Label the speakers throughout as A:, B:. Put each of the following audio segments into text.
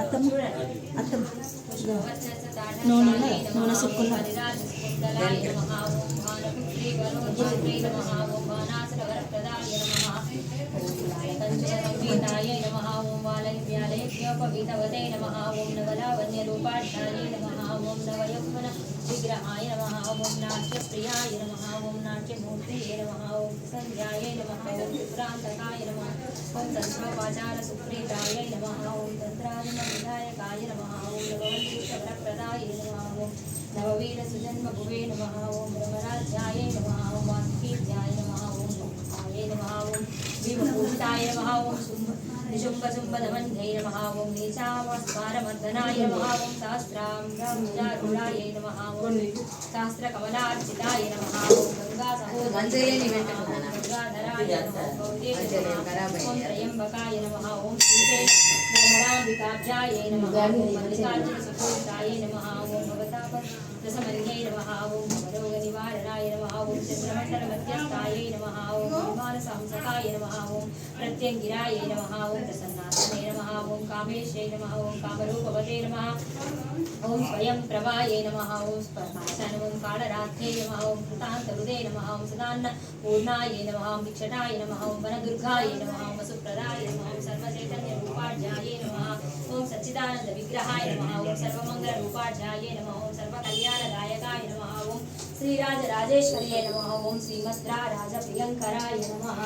A: అత్తమ్మ అత్తమ్మ నూనె ఉన్నదా? నూనె సుక్కున్నా
B: విగ్రహాయ నమ ఓం నాట్యప్రియాయ నమ ఓం నాట్యమూర్తియే నమ ఓం సంధ్యాయ నమ ఓం విభ్రాంతకాయ నమ ఓం తత్వవాచార సుప్రీతాయ నమ ఓం తంత్రాదిమ విధాయకాయ నమ ఓం నవవల్లీశ్వరప్రదాయ నమ ఓం నవవీర సుజన్మ భువే నమ ఓం బ్రహ్మరాజ్యాయ నమ ఓం వాసుకీర్యాయ నమ ఓం నమ ఓం భీమభూషితాయ నమ ఓం శుంభ నిశుంభ శుంభ దమన్యై నమ. ఓం నీచావస్మారమర్దనాయ నమ. ఓం శాస్త్రాంగారుడాయ నమ. ఓం శాస్త్రకమలార్చితాయ నమ. ఓం గంగా
C: మంచిగానే
B: సహోదరాయ
C: పెట్టుకున్నాను.
B: గంగాధరాయ నమ. గౌరీ
C: మంచిగా
B: నమ.
C: ఖరాబ్
B: ఓం
C: అయ్యాయి.
B: త్రయంబకాయ నమ. ఓం శ్రీదే భ్రమరాంబికాభ్యాయ నమ ఓం మల్లికార్జున నమ ఓం విమాన సంసకాయ నమ ఓం ప్రత్యంగిరాయ నమ ఓం ప్రసన్నాసనే నమ ఓం కామేశై నమ ఓం కామరూపవతే నమ ఓం స్వయం ప్రభాయే నమ ఓం స్పర్శాన ఓం కాళరాత్రే నమ ఓం కృతాంతరుదే నమ ఓం సదాన్న పూర్ణాయ నమ ఓం విక్షటాయ నమ ఓం వనదుర్గాయ నమ ఓం వసుప్రదాయ నమ ఓం సర్వచైతన్య రూపాఢ్యాయ నమ ఓం సచ్చిదానంద విగ్రహాయ నమ ఓం సర్వమంగళ రూపాఢ్యాయ నమ ఓం సర్వకళ్యాణదాయకాయ నమ ఓం శ్రీరాజరాజేశ్వర్యే నమ ఓం శ్రీమద్రా రాజ ప్రియంకరాయ నమ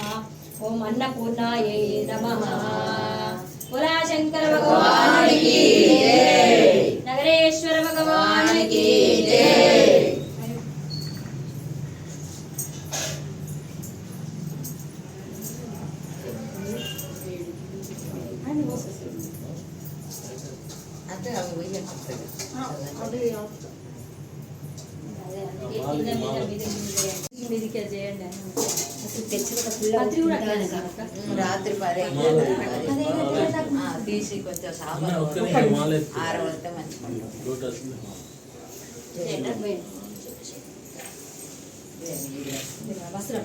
B: ఓం అన్నపూర్ణాయ నమ పురా శంకర భగవానికి నగరేశ్వర భగవానికి
C: అంటే రాత్రి పది ఆ, తీసి కొంచెం సాంబార్ ఆరవస్తే మంచిగా
B: వస్త్రం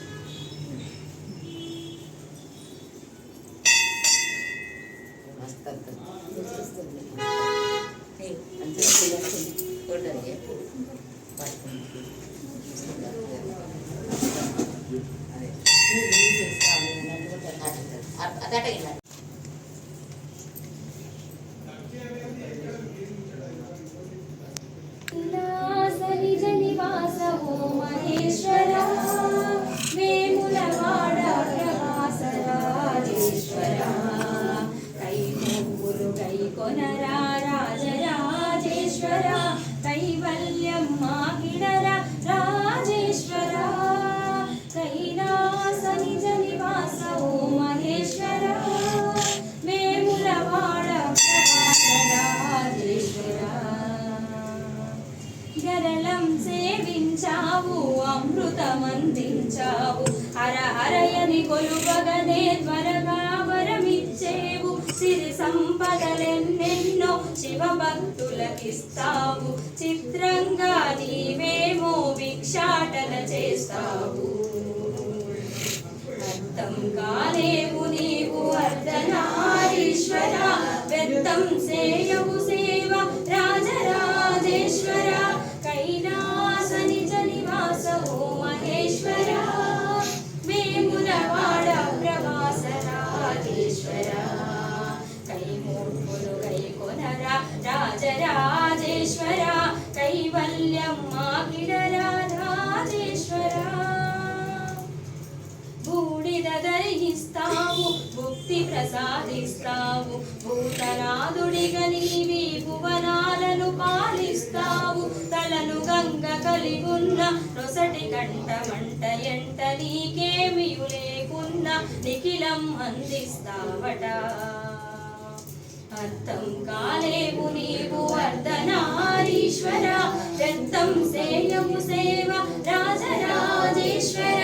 A: అదే.
C: అట్- అదట ఇలా.
B: కొనరా రాజరాజేశ్వర కైవల్యం మాగిడర రాజేశ్వర. కైలాస నిజ నివాస ఓ మహేశ్వర. వేములవాడ రాజేశ్వర గరళం సేవించావు అమృతమందించావు హర హరయని కొలువగనే త్వరగా వరమిచ్చేవు సిరి సంపదలెన్న శివ భక్తులకిస్తావు చిత్రంగా నీవే రాజేశ్వర భక్తి ప్రసాదిస్తావు. భూతనాథుడిగా నీవి భువనాలను పాలిస్తావు. తలను గంగ కలిగున్న రొసటి కంట మంట ఎంట నీకేమియు లేకున్నా నిఖిలం అందిస్తావట. అర్థం కాలేవు నీవు అర్ధనారీశ్వర రక్తం సేయము సేవ రాజరాజేశ్వర.